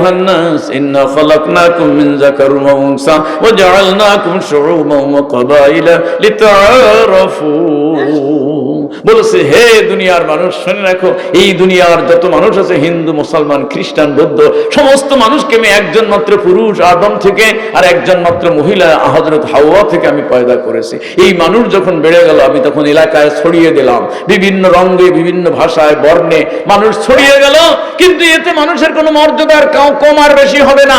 أيها الناس إنا خلقناكم من ذكر وأنثى وجعلناكم شعوبا وقبائل لتعارفوا. বলেছে, হে দুনিয়ার মানুষ, শুনে রাখো, এই দুনিয়ার যত মানুষ আছে, হিন্দু, মুসলমান, খ্রিস্টান, বৌদ্ধ, সমস্ত মানুষকে আমি একজন মাত্র পুরুষ, আদম থেকে, আর একজন মাত্র মহিলা হজরত হাওয়া থেকে আমি পয়দা করেছি। এই মানুষ যখন বেড়ে গেল, আমি তখন এলাকায় ছড়িয়ে দিলাম। বিভিন্ন রঙে, বিভিন্ন ভাষায়, বর্ণে মানুষ ছড়িয়ে গেল, কিন্তু এতে মানুষের কোনো মর্যাদার কাউ কম আর বেশি হবে না।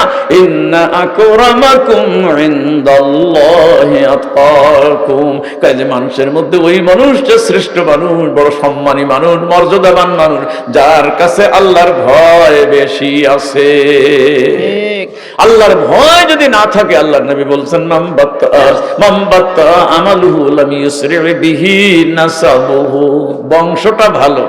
মানুষের মধ্যে ওই মানুষটা শ্রেষ্ঠ মানুষ বড় সম্মানী মানুষ মর্যাদাবান মানুষ যার কাছে আল্লাহর ভয় বেশি আছে। আল্লাহর ভয় যদি না থাকে আল্লাহর নবী বলছেন বিহি বংশটা ভালো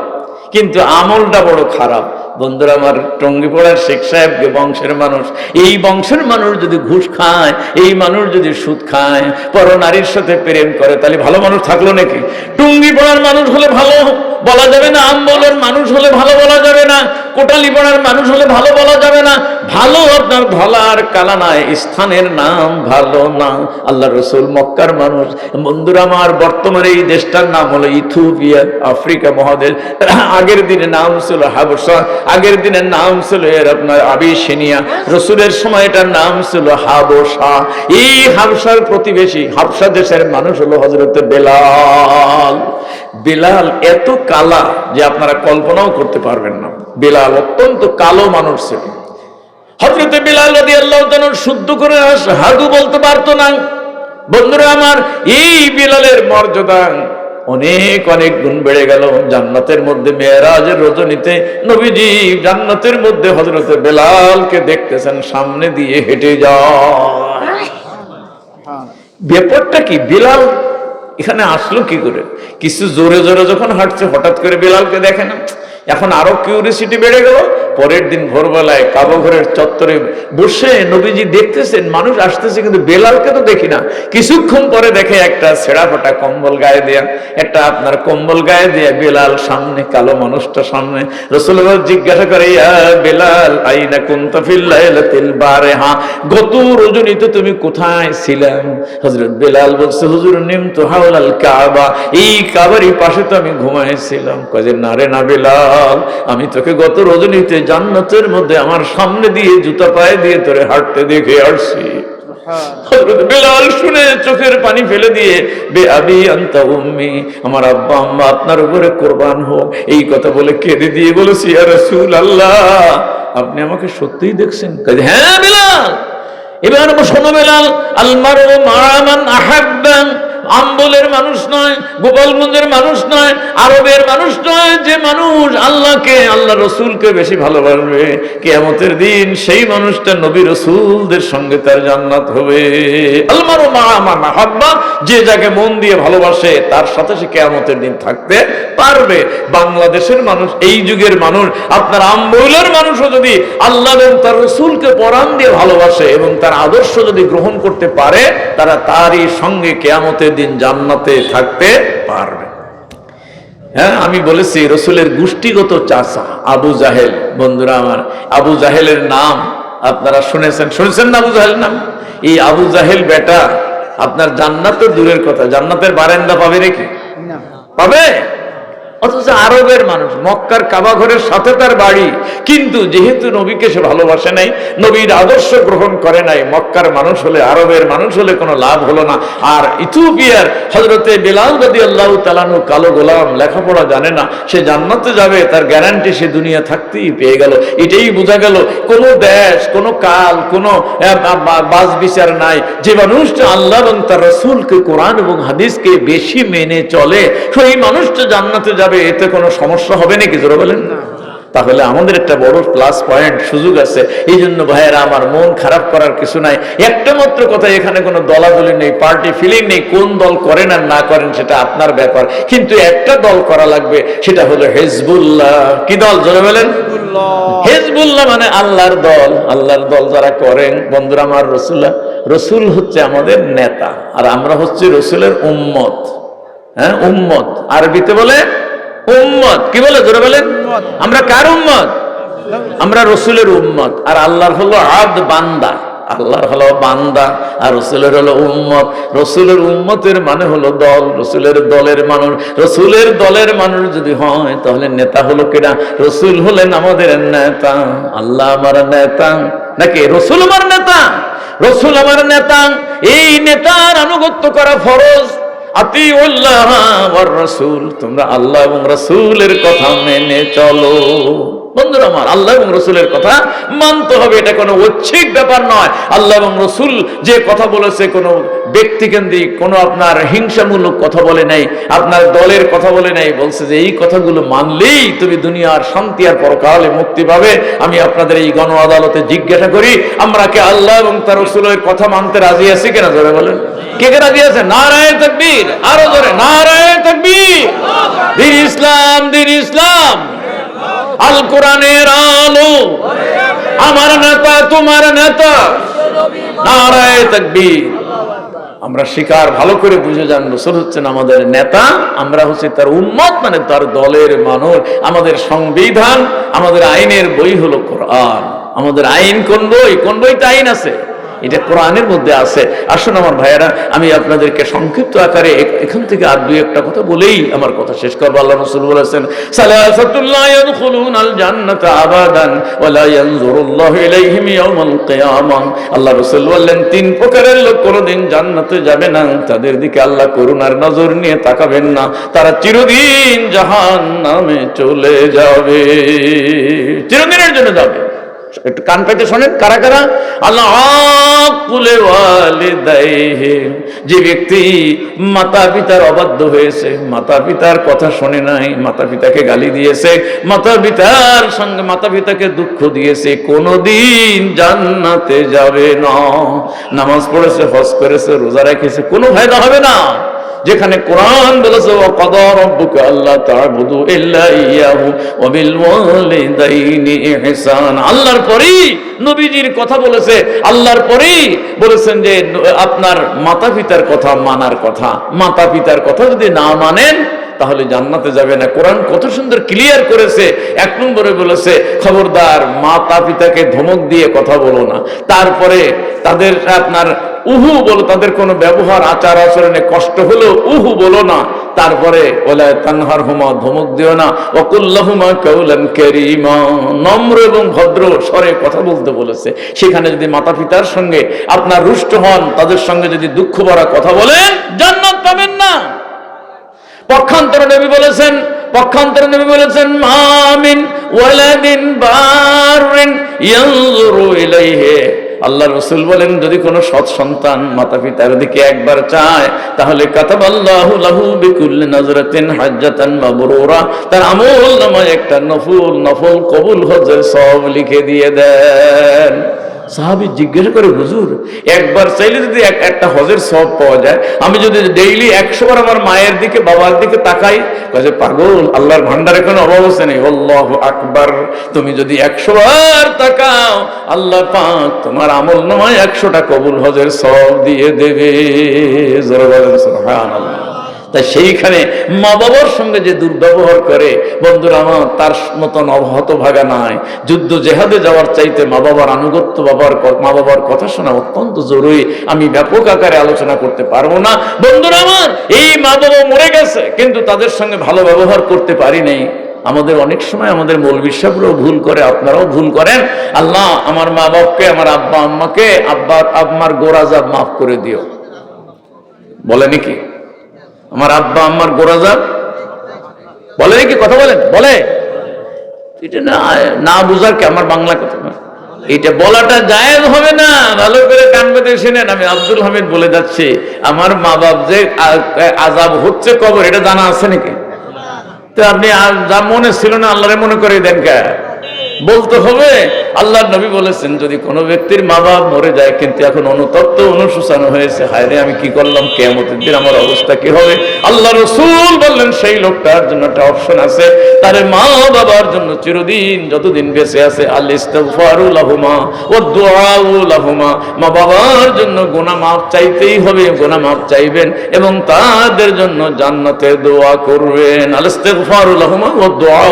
কিন্তু আমলটা বড় খারাপ। বন্ধুরা, আমার টঙ্গিপড়ার শেখ সাহেবকে বংশের মানুষ। এই বংশের মানুষ যদি ঘুষ খায়, এই মানুষ যদি সুদ খায় পর নারীর সাথে প্রেম করে, তাহলে ভালো মানুষ থাকল নাকি? টুঙ্গিপড়ার মানুষ হলে ভালো। বলা যাবে না, আম আম্বলের মানুষ হলে ভালো বলা যাবে না, কোটালি কোটালিপাড়ার মানুষ হলে ভালো বলা যাবে না, ভালো আপনার ধলার কালা নয় স্থানের নাম ভালো না। আল্লাহ রসুল মক্কার মানুষ। বন্ধুরা আমার, বর্তমানে এই দেশটার নাম হলো ইথিওপিয়া, আফ্রিকা মহাদেশ। আগের দিনে নাম ছিল হাবসা, আগের দিনের নাম ছিল এর আপনার আবিসিনিয়া। রসুলের সময় এটার নাম ছিল হাবসা। এই হাবসার প্রতিবেশী, হাবসা দেশের মানুষ হলো হজরত বেলাল। বেলাল এত কালা যে আপনারা কল্পনাও করতে পারবেন না। বেলাল অত্যন্ত কালো মানুষ ছিল। হজরতে বিলাল রদি আল্লাহ শুদ্ধ করে আস হাদু বলতে পারতো না। বন্ধুরা আমার এই বিলালের মর্যাদা অনেক অনেক গুণ বেড়ে গেল। জান্নাতের মধ্যে মেয়েরাজের রজনীতে নবীজি জান্নাতের মধ্যে হজরতে বেলালকে দেখতেছেন সামনে দিয়ে হেঁটে যায়। ব্যাপারটা কি? বিলাল এখানে আসলো কি করে? কিছু জোরে জোরে যখন হাঁটছে হঠাৎ করে বেলালকে দেখে না এখন আরও কিউরিসিটি বেড়ে গেল। পরের দিন ভোরবেলায় কাবা ঘরের চত্বরে বসে নবীজি দেখতেছেন, মানুষ আসতেছে কিন্তু বেলালকে তো দেখি না। কিছুক্ষণ পরে দেখে একটা ছেঁড়া ফাটা কম্বল গায়ে দেয়া, একটা আপনার কম্বল গায়ে দেয়া বেলাল সামনে, কালো মানুষটা সামনে। রসুল জিজ্ঞাসা করে, ইয়া বেলাল, আইনা কুনতা ফিল লাইলাতিল বারিহা? গত রজনীতে তুমি কোথায় ছিলাম হযরত বেলাল বলছে, হুজুর নিম তো হাওলাল কাবা। এই কাবারই পাশে তো আমি ঘুমাইছিলাম কাজে না রে, না বেলাল আমি তোকে গত রজনীতে জান্নাতের মধ্যে আমার সামনে দিয়ে জুতা পায়ে দিয়ে তোরে হাঁটতে দেখে আসছি। বেলাল শুনে চোখের পানি ফেলে দিয়ে বে আবি আন্তা উম্মি আমার আব্বা আম্মা আপনার উপরে কোরবান হোক। এই কথা বলে কেঁদে দিয়ে বলেছি ইয়া রাসূলুল্লাহ আপনি আমাকে সত্যিই দেখছেন? হ্যাঁ বেলাল এবার শোনো বেলাল আলমারু মারামান আহাব্বান। আম্বলের মানুষ নয়, গোপালগঞ্জের মানুষ নয়, আরবের মানুষ নয়, যে মানুষ আল্লাহকে, আল্লাহ রসুলকে বেশি ভালোবাসবে। কেয়ামতের দিন সেই মানুষটা নবী রসুলদের সঙ্গে তার জান্নাত হবে। আল্লাহর মা হাব্বা, যে যাকে মন দিয়ে ভালোবাসে, তার সাথে সে কেয়ামতের দিন থাকতে পারবে। বাংলাদেশের মানুষ এই যুগের মানুষ আপনার আম্বলের মানুষও যদি আল্লাহ এবং তার রসুলকে পরাণ দিয়ে ভালোবাসে এবং তার আদর্শ যদি গ্রহণ করতে পারে তারা তারই সঙ্গে কেয়ামতের দিন জান্নাতে থাকতে পারবে। হ্যাঁ আমি বলেছি রসুলের গোষ্ঠীগত চাষা আবু জাহেল বন্ধুরা আমার আবু জাহেলের নাম আপনারা শুনেছেন। শুনেছেন না আবু জাহেল নাম? এই আবু জাহেল বেটা আপনার জান্নাত তো দূরের কথা জান্নাতের বারেন্দা পাবে নাকি পাবে? অথচ আরবের মানুষ মক্কার কাবাঘরের সাথে তার বাড়ি। কিন্তু যেহেতু নবীকে সে ভালোবাসে নাই, নবীর আদর্শ গ্রহণ করে নাই, মক্কার মানুষ হলে, আরবের মানুষ হলে কোনো লাভ হলো না। আর ইথিওপিয়ার হজরতে বেলাল গদি আল্লাহ তালানু কালো গোলাম, লেখাপড়া জানে না, সে জান্নাতে যাবে, তার গ্যারান্টি সে দুনিয়া থাকতেই পেয়ে গেল। এটাই বোঝা গেল, কোনো দেশ, কোনো কাল, কোনো বাস বিচার নাই। যে মানুষটা আল্লাহ এবং তার রসুলকে কোরআন এবং হাদিসকে বেশি মেনে চলে, সেই মানুষটা জান্নাতে যাবে, এতে কোনো সমস্যা হবে নাকি? জোরে বলেন তাহলে আমাদের একটা বড় প্লাস পয়েন্ট সুযোগ আছে। এই জন্য ভাইয়েরা আমার মন খারাপ করার কিছু নাই। একটা মাত্র কথা এখানে কোনো দলাদলি নেই পার্টি ফিলিং নেই কোন দল করেন আর না করেন সেটা আপনার ব্যাপার। কিন্তু একটা দল করা লাগবে সেটা হলো হেজবুল্লাহ। কি দল জোরে বলেন? হেজবুল্লাহ মানে আল্লাহর দল। আল্লাহর দল যারা করেন বন্ধুরা আমার রসুল্লাহ রসুল হচ্ছে আমাদের নেতা আর আমরা হচ্ছে রসুলের উম্মত। হ্যাঁ উম্মত। আরবিতে বলে উম্মত। কি বলে? জোরে বলেন। আমরা কার উম্মত? আমরা রসুলের উম্মত। আর আল্লাহর হলো আদ বান্দা। আল্লাহর হলো বান্দা আর রসুলের হলো উম্মত। রসুলের উম্মতের মানে হলো দল। রসুলের দলের মানুষ। রসুলের দলের মানুষ যদি হয় তাহলে নেতা হলো কেনা রসুল হলেন আমাদের নেতা। আল্লাহ আমার নেতা। নাকি? রসুল আমার নেতা। রসুল আমার নেতা। এই নেতার আনুগত্য করা ফরজ। আতি রসুল তোমরা আল্লাহ এবং রসুলের কথা মেনে চলো। বন্ধুরা আমার, আল্লাহ এবং রসুলের কথা মানতে হবে, এটা কোনো ঐচ্ছিক ব্যাপার নয়। আল্লাহ এবং রসুল যে কথা বলেছে, কোনো ব্যক্তিকেন্দ্রিক, কোনো আপনার হিংসামূলক কথা বলে নাই, আপনার দলের কথা বলে নাই, বলছে যে এই কথাগুলো মানলেই তুমি দুনিয়ার শান্তি আর পরকালে মুক্তি পাবে। আমি আপনাদের এই গণ আদালতে জিজ্ঞাসা করি, আমরা কে আল্লাহ এবং তার রসুলের কথা মানতে রাজি আছি কিনা? জোরে বলেন। কে কে রাজি আছে নারায়ণ তকবীর। আরও জোরে, নারায়ণ তকবীর। দিন ইসলাম দিন ইসলাম। আল কোরআনের আলো। আমার নেতা, তোমার নেতা। নারায় তাকবীর। আমরা শিকার, ভালো করে বুঝে যান, রসুল হচ্ছেন আমাদের নেতা। আমরা হচ্ছে তার উম্মত মানে তার দলের মানুষ। আমাদের সংবিধান, আমাদের আইনের বই হলো কোরআন। আমাদের আইন কোন বই? কোন বইতে আইন আছে? এটা কোরআনের মধ্যে আছে। আসুন আমার ভাইয়েরা, আমি আপনাদেরকে সংক্ষিপ্ত আকারে এখান থেকে আর দুই একটা কথা বলেই আমার কথা শেষ করব। আল্লাহ রসুল বলেছেন আল্লাহ রাসূল বললেন, তিন প্রকারের লোক কোনোদিন জান্নাতে যাবে না। তাদের দিকে আল্লাহ করুণার নজর নিয়ে তাকাবেন না। তারা চিরদিন জাহান্নামে চলে যাবে। চিরদিনের জন্য যাবে। একটু কান পেতে শোনেন, কারা কারা? যে ব্যক্তি মাতা পিতার অবাধ্য হয়েছে মাতা পিতার কথা শোনে নাই মাতা পিতাকে গালি দিয়েছে মাতা পিতার সঙ্গে মাতা পিতাকে দুঃখ দিয়েছে, কোনোদিন জান্নাতে যাবে না। নামাজ পড়েছে, হজ করেছে, রোজা রেখেছে, কোনো ফায়দা হবে না। যেখানে কোরআন বলেছে ও কদর আল্লাহ ইল্লা ইয়াহু ইহসান আল্লাহর পরেই নবীজির কথা বলেছে, আল্লাহর পরেই বলেছেন যে, আপনার মাতা পিতার কথা মানার কথা মাতা পিতার কথা যদি না মানেন, তাহলে জান্নাতে যাবে না। কোরআন কত সুন্দর ক্লিয়ার করেছে, এক নম্বরে বলেছে, খবরদার মাতা পিতাকে ধমক দিয়ে কথা বলো না। তারপরে তাদের আপনার উহু বলো, তাদের কোনো ব্যবহার, আচার আচরণে কষ্ট হলো উহু বলো না। তারপরে বলে তানহার হুমা ধমক দিও না। অকুল্লাহুমা কৌলান কেরিমা। নম্র এবং ভদ্র স্বরে কথা বলতে বলেছে। সেখানে যদি মাতা পিতার সঙ্গে আপনার রুষ্ট হন, তাদের সঙ্গে যদি দুঃখ ভরা কথা বলেন, জান্নাত পাবেন না। পক্ষান্তরে নবী বলেছেন, পক্ষান্তরে নবী বলেছেন মামিন ওয়ালাদিন বারিন ইয়ানজুরু ইলাইহি। আল্লাহ রসুল বলেন, যদি কোনো সৎ সন্তান মাতা পিতার দিকে একবার চায়, তাহলে তার আমল নামায় একটা নফুল, নফল কবুল হজের সব লিখে দিয়ে দেন। সাহাবি জিজ্ঞেস করে, হুজুর, একবার চাইলে যদি একটা হজের সব পাওয়া যায়, আমি যদি ডেইলি একশো বার আমার মায়ের দিকে, বাবার দিকে তাকাই কাজে পাগল, আল্লাহর ভান্ডারে কোনো অভাব আছে নেই আল্লাহ আকবার, তুমি যদি একশো বার তাকাও, আল্লাহ পাক তোমার আমল নয় একশোটা কবুল হজের সব দিয়ে দেবে। জোরে বলেন, সুবহানাল্লাহ। তাই সেইখানে মা বাবার সঙ্গে যে দুর্ব্যবহার করে, বন্ধুরা আমার, তার মতন অবহত ভাগা নাই। যুদ্ধ জেহাদে যাওয়ার চাইতে মা বাবার আনুগত্য, বাবার মা বাবার কথা শোনা অত্যন্ত জরুরি। আমি ব্যাপক আকারে আলোচনা করতে পারব না। বন্ধুরা আমার, এই মা বাবা মরে গেছে, কিন্তু তাদের সঙ্গে ভালো ব্যবহার করতে পারি নাই। আমাদের অনেক সময় আমাদের মৌলবী সাহেবরাও ভুল করে, আপনারাও ভুল করেন। আল্লাহ, আমার মা বাপকে, আমার আব্বা আম্মাকে, আব্বা আব্মার গোরাজা মাফ করে দিও। বলে নাকি? আমার আব্বা, আম্মার গোরাজাব বলে নাকি কথা বলেন? বলে। এটা না না বুঝার কি? আমার বাংলা কথা এটা বলাটা জায়েজ হবে না। ভালো করে কান পেতে শুনেন, আমি আব্দুল হামিদ বলে যাচ্ছি। আমার মা বাপ যে আজাব হচ্ছে কবর, এটা জানা আছে নাকি? তো আপনি যা মনে ছিল না, আল্লাহরে মনে করে দেন কে? বলতে হবে আল্লাহ নবী বলেছেন, যদি কোনো ব্যক্তির মা বাপ মরে যায়, কিন্তু এখন অনুতপ্ত, অনুশোচনা হয়েছে হায় রে আমি কি করলাম? কেমতের দিন আমার অবস্থা কি হবে? আল্লাহ রসুল বললেন, সেই লোকটার জন্য একটা অপশন আছে, তার মা বাবার জন্য চিরদিন যতদিন বেঁচে আছে আল্লাহুমা ও দোয়াউলাহুমা মা বাবার জন্য গোনা মাপ চাইতেই হবে গোনা মাপ চাইবেন এবং তাদের জন্য জান্নাতে দোয়া করবেন আলিস্তেগফারুলাহুমা ও দোয়া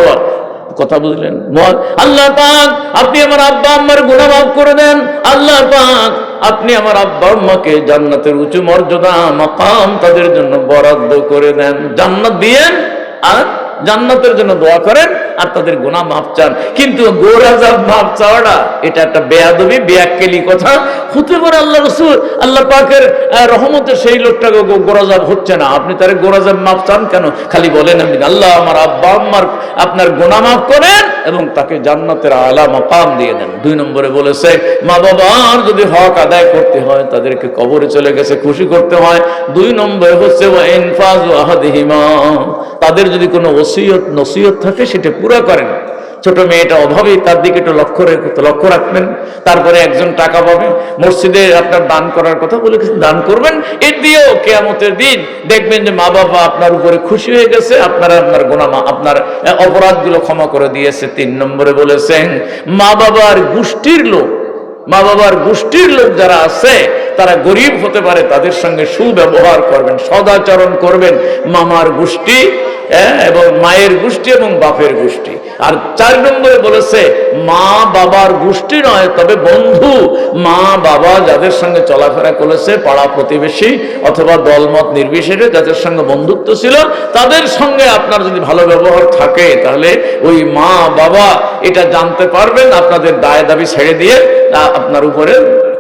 কথা বুঝলেন? বল, আল্লাহ পাক আপনি আমার আব্বা আম্মার গুণাভাব করে দেন। আল্লাহ পাক আপনি আমার আব্বা আম্মাকে জান্নাতের উঁচু মর্যাদা মাকাম তাদের জন্য বরাদ্দ করে দেন। জান্নাত দিয়েন আর জান্নাতের জন্য দোয়া করেন আর তাদের গুনাহ মাফ চান। কিন্তু গোরাজাব মাফ চাওয়াটা, এটা একটা বেয়াদবি, বেয়াক্কেলি কথা। হতে পারে আল্লাহ রসুল আল্লাহ পাকের রহমতে সেই লোকটাকে গোরাজাব হচ্ছে না। আপনি তার গোরাজাব মাফ চান কেন? খালি বলেন আপনি, আল্লাহ আমার আব্বা, আম্মার, আপনার গুনাহ মাফ করেন এবং তাকে জান্নাতের আলা মাকাম দিয়ে দেন। দুই নম্বরে বলেছে, মা বাবার যদি হক আদায় করতে হয়, তাদেরকে কবরে চলে গেছে, খুশি করতে হয়। দুই নম্বরে হচ্ছে তাদের যদি কোনো ওসিয়ত নসিয়ত থাকে সেটা পুরো করেন। ছোট মেয়েটা অভাবে তার দিকে একটু লক্ষ্য রেখে- লক্ষ্য রাখবেন। তারপরে একজন টাকা পাবে মসজিদে আপনার দান করার কথা বলে কিছু দান করবেন। এর দিয়েও কেয়ামতের দিন দেখবেন যে মা বাবা আপনার উপরে খুশি হয়ে গেছে, আপনারা আপনার গোনামা, আপনার অপরাধগুলো ক্ষমা করে দিয়েছে। তিন নম্বরে বলেছেন মা বাবার গোষ্ঠীর লোক মা বাবার গোষ্ঠীর লোক যারা আছে তারা গরিব হতে পারে, তাদের সঙ্গে সুব্যবহার করবেন, সদাচরণ করবেন, মামার গোষ্ঠী এবং মায়ের গোষ্ঠী এবং বাপের গোষ্ঠী। আর চার নম্বরে বলেছে, মা বাবার গোষ্ঠী নয়, তবে বন্ধু। মা বাবা যাদের সঙ্গে চলাফেরা করেছে, পাড়া প্রতিবেশী অথবা দলমত নির্বিশেষে যাদের সঙ্গে বন্ধুত্ব ছিল, তাদের সঙ্গে আপনার যদি ভালো ব্যবহার থাকে, তাহলে ওই মা বাবা এটা জানতে পারবেন, আপনাদের দায় দাবি ছেড়ে দিয়ে আপনার উপরে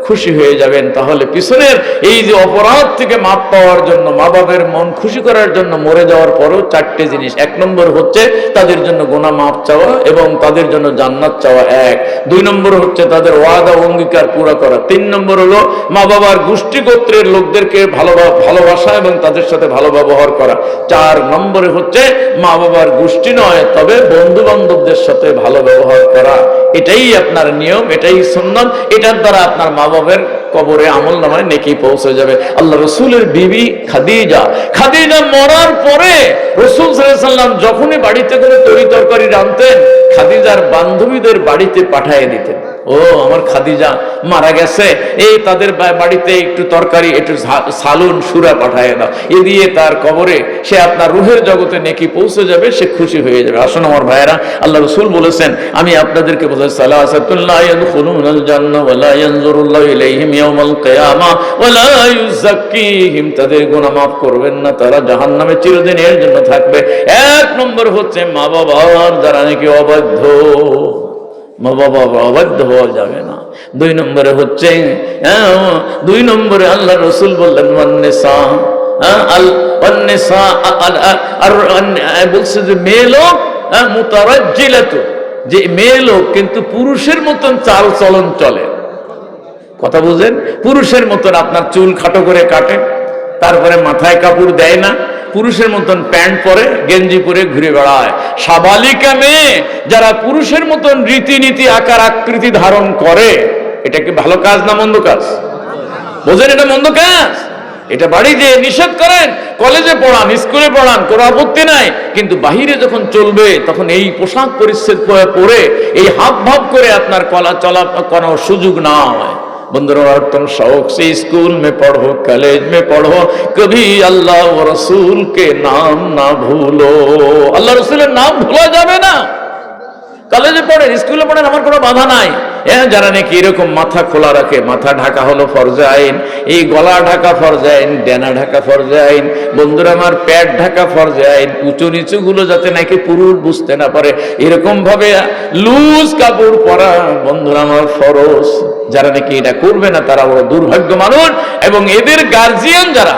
খুশি হয়ে যাবেন, তাহলে পিছনের এই যে অপরাধ থেকে মাপ পাওয়ার জন্য, মা বাবার মন খুশি করার জন্য মরে যাওয়ার পরও চারটে জিনিস। এক নম্বর হচ্ছে তাদের জন্য গোনা মাপ চাওয়া এবং তাদের জন্য জান্নাত চাওয়া এক। দুই নম্বর হচ্ছে তাদের ওয়াদা অঙ্গীকার পুরো করা। তিন নম্বর হলো মা বাবার গোষ্ঠী গোত্রের লোকদেরকে ভালো ভালোবাসা এবং তাদের সাথে ভালো ব্যবহার করা। চার নম্বরে হচ্ছে মা বাবার গোষ্ঠী নয়, তবে বন্ধু বান্ধবদের সাথে ভালো ব্যবহার করা। এটাই আপনার নিয়ম, এটাই সুন্নত, এটার দ্বারা আপনার মা বাবার কবরে আমল নামায় নেকি পৌঁছে যাবে। আল্লাহ রসুলের বিবি খাদিজা। খাদিজা মরার পরে রসুল সাল্লাম যখনই বাড়িতে করে তরি তরকারি রাঁধতেন, খাদিজার বান্ধবীদের বাড়িতে পাঠিয়ে দিতেন। ও, আমার খাদিজা মারা গেছে। এই তাদের বাড়িতে একটু তরকারি, একটু সালুন, সুরা পাঠায় দাও। এ দিয়ে তার কবরে সে আপনার রুহের জগতে নেকি পৌঁছে যাবে, সে খুশি হয়ে যাবে। আসুন আমার ভাইয়েরা, আল্লাহ রসুল বলেছেন, আমি আপনাদেরকে ইউযাক্কিহিম। তাদের গুনাহ মাফ করবেন না, তারা জাহান্নামে চিরদিনের জন্য থাকবে। এক নম্বর হচ্ছে মা বাবার যারা নাকি অবাধ্য। মা বাবা অবাধ্য হওয়া যাবে না। দুই নম্বরে হচ্ছে হ্যাঁ, দুই নম্বরে আল্লাহ রসুল বললেন ওয়ান্নেসা হ্যাঁ, বলছে যে মেয়ে লোক হ্যাঁ, যে মেয়ে লোক কিন্তু পুরুষের মতন চাল চলন চলে। কথা বুঝেন পুরুষের মতন আপনার চুল খাটো করে কাটে তারপরে মাথায় কাপড় দেয় না পুরুষের মতন প্যান্ট পরে, গেঞ্জি পরে ঘুরে বেড়ায়। সাবালিকা মেয়ে যারা পুরুষের মতন রীতিনীতি, আকার, আকৃতি ধারণ করে, এটা কি ভালো কাজ না মন্দ কাজ? বোঝেন এটা মন্দ কাজ? এটা বাড়ি দিয়ে নিষেধ করেন, কলেজে পড়ান, স্কুলে পড়ান, কোনো আপত্তি নাই। কিন্তু বাহিরে যখন চলবে, তখন এই পোশাক পরিচ্ছেদ পরে পরে এই হাব ভাব করে আপনার কলা চলা কোনো সুযোগ না হয় बंदरों तुम शौक से स्कूल में पढ़ो, कॉलेज में पढ़ो, कभी अल्लाह रसूल के नाम ना भूलो। अल्लाह रसूल नाम भूला जावे ना। কলেজে পড়েন স্কুলে পড়েন আমার কোনো বাধা নাই। হ্যাঁ যারা নাকি এরকম মাথা খোলা রাখে, মাথা ঢাকা হলো ফরজে আইন, এই গলা ঢাকা ফরজে আইন, ডেনা ঢাকা ফরজে আইন, বন্ধুরা আমার প্যাট ঢাকা ফরজে আইন, উঁচু নিচু গুলো যাতে নাকি পুরুষ বুঝতে না পারে এরকম ভাবে লুজ কাপড় পরা বন্ধুরা আমার ফরজ। যারা নাকি এটা করবে না, তারা বড় দুর্ভাগ্য মানুষ, এবং এদের গার্জিয়ান যারা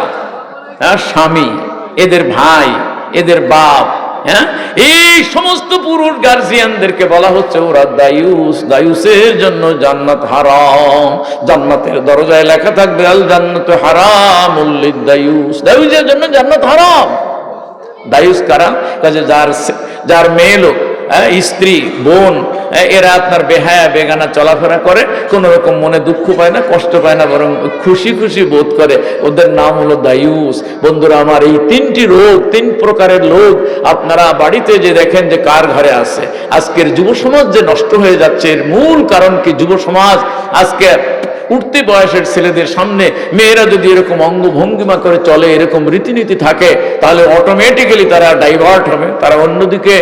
হ্যাঁ স্বামী, এদের ভাই, এদের বাপ হ্যাঁ? এই সমস্ত পুরুষ গার্জিয়ানদেরকে বলা হচ্ছে ওরা দায়ুস। দায়ুসের জন্য জান্নাত হারাম। জান্নাতের দরজায় লেখা থাকবে আল জান্নাত হারাম উল্লিদ দায়ুস দায়ুসের জন্য জান্নাত হারাম। দায়ুস কারা? কাজে যার যার মেয়ে লোক হ্যাঁ, স্ত্রী বোন এরা আপনার বেহায়া, বেগানা চলাফেরা করে কোনো রকম মনে দুঃখ পায় না, কষ্ট পায় না, বরং খুশি খুশি বোধ করে। ওদের নাম হলো দায়ুস। বন্ধুরা, আমার এই তিনটি রোগ, তিন প্রকারের লোক আপনারা বাড়িতে যে দেখেন যে কার ঘরে আছে। আজকের যুব সমাজ যে নষ্ট হয়ে যাচ্ছে, এর মূল কারণ কি? যুব সমাজ আজকে উঠতি বয়সের ছেলেদের সামনে মেয়েরা যদি এরকম অঙ্গভঙ্গিমা করে চলে, এরকম রীতিনীতি থাকে, তাহলে অটোমেটিক্যালি তারা ডাইভার্ট হবে, তারা অন্যদিকে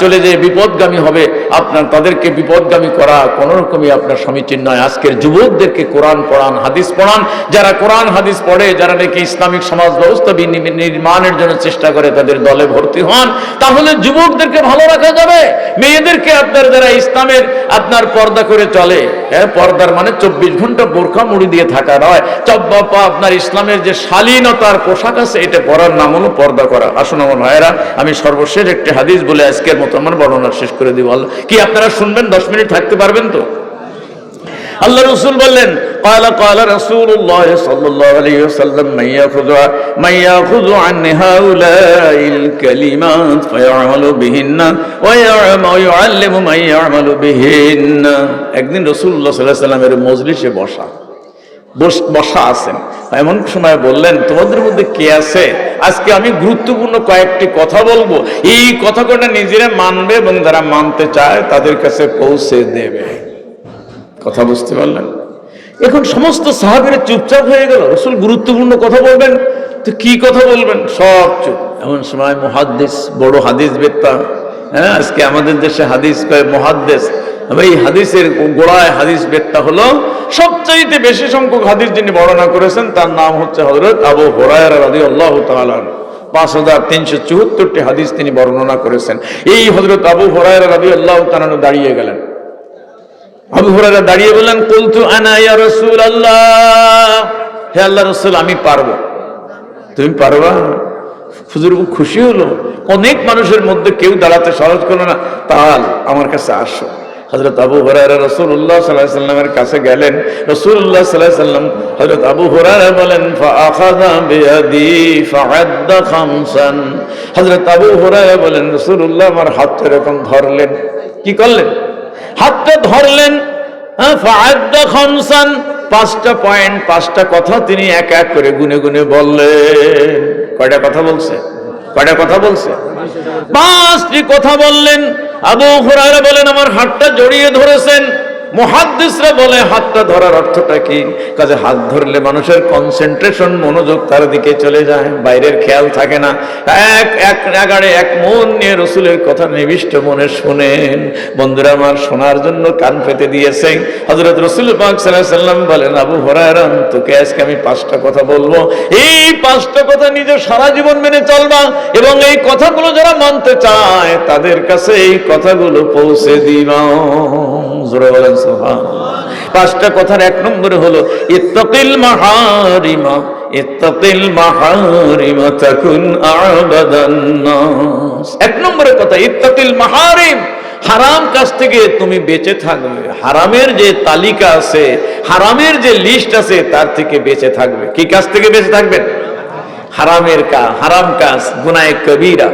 চলে যেয়ে বিপদগামী হবে। আপনার, তাদেরকে বিপদগামী করা কোনো রকমই আপনার সমীচীন নয়। আজকের যুবকদেরকে কোরআন পড়ান, হাদিস পড়ান। যারা কোরআন, হাদিস পড়ে, যারা নাকি ইসলামিক সমাজ ব্যবস্থা নির্মাণের জন্য চেষ্টা করে, তাদের দলে ভর্তি হন। তাহলে যুবকদেরকে ভালো রাখা যাবে। মেয়েদেরকে আপনার যারা ইসলামের আপনার পর্দা করে চলে। হ্যাঁ পর্দার মানে চব্বিশ ঘণ্টা বোরখা মুড়ি দিয়ে থাকা নয়। চব্বাপা, আপনার ইসলামের যে শালীনতার পোশাক আছে, এটা পরার নাম হলো পর্দা করা। আসুন আমার ভাইয়েরা, আমি সর্বশেষ একটি হাদিস বলে আজকের মতো আমার বর্ণনা শেষ করে দিব। আল্লাহ কি আপনারা শুনবেন? দশ মিনিট থাকতে পারবেন তো? আল্লাহ রসুল বললেন قال قال رسول الله صلى الله عليه وسلم من يأخذ من يأخذ عن هؤلاء الكلمات فيعمل بهن ويعلم ويعلم من يعمل بهن একদিন রসুল্লাহ সাল্লাহ সাল্লামের মজলিসে বসা বস- বসা আছেন এমন সময় বললেন তোমাদের মধ্যে কে আছে আজকে আমি গুরুত্বপূর্ণ কয়েকটি কথা বলবো এই কথা কটা নিজেরা মানবে এবং যারা মানতে চায় তাদের কাছে পৌঁছে দেবে কথা বুঝতে পারলেন এখন সমস্ত সাহাবিরা চুপচাপ হয়ে গেল। রসুল গুরুত্বপূর্ণ কথা বলবেন। তো কি কথা বলবেন? সব চুপ। এমন সময় মহাদ্দেশ বড় হাদিস বেত্তা হ্যাঁ আজকে আমাদের দেশে হাদিস কয় মহাদ্দেশ এই হাদিসের গোড়ায় হাদিস বেত্তা হলো, সবচাইতে বেশি সংখ্যক হাদিস যিনি বর্ণনা করেছেন, তার নাম হচ্ছে হজরত আবু হরায় রাদি আল্লাহ তালান পাঁচ হাজার তিনশো চুয়াত্তরটি হাদিস তিনি বর্ণনা করেছেন। এই হজরত আবু হরায় রাদি আল্লাহ তালানু দাঁড়িয়ে গেলেন। আবু হুরায়রা দাঁড়িয়ে বললেন, কুলতু আনা ইয়া রাসূলুল্লাহ। হে আল্লাহ রাসূল, আমি পারব। তুমি পারবা? হুজুর খুশি হলো। অনেক মানুষের মধ্যে কেউ দাঁড়াতে সহজ করল না। তাল, আমার কাছে আসো। হজরত আবু হরায়রা রসুল্লাহ সাল্লাহ সাল্লামের কাছে গেলেন। রসুল্লাহ সাল্লাহ সাল্লাম হজরত আবু হরায়রা বলেন হজরত আবু হরায়রা বলেন রসুল্লাহ আমার হাত এরকম ধরলেন। কি করলেন? হাতটা ধরলেন হ্যাঁ, পাঁচটা পয়েন্ট পাঁচটা কথা তিনি এক এক করে গুনে গুনে বললেন। কয়টা কথা বলছে? কয়টা কথা বলছে? পাঁচটি কথা বললেন। আবু হুরায়রা বলেন আমার হাতটা জড়িয়ে ধরেছেন। মহাদ্দিসরা বলে, হাতটা ধরার অর্থটা কি? কাজে হাত ধরলে মানুষের কনসেন্ট্রেশন মনোযোগ তার দিকে চলে যায়, বাইরের খেয়াল থাকে না। এক এক নাগাড়ে এক মন নিয়ে রসুলের কথা নিবিষ্ট মনে শোনেন। বন্ধুরা আমার, শোনার জন্য কান পেতে দিয়েছেন হজরত রসুল পাক সাল্লাহ সাল্লাম বলেন, আবু হরায়রান তোকে আজকে আমি পাঁচটা কথা বলব। এই পাঁচটা কথা নিজে সারা জীবন মেনে চলবা এবং এই কথাগুলো যারা মানতে চায়, তাদের কাছে এই কথাগুলো পৌঁছে দিবা। জোরে বলেন সুবহানাল্লাহ। পাঁচটা কথার এক নম্বরে হলো মাহারিমা মাহারিমা তাকুন এক নম্বরের কথা মাহারিম, হারাম কাজ থেকে তুমি বেঁচে থাকবে। হারামের যে তালিকা আছে, হারামের যে লিস্ট আছে, তার থেকে বেঁচে থাকবে। কি কাজ থেকে বেঁচে থাকবেন? হারামের কাজ হারাম কাজ, গুনায় কবিরা।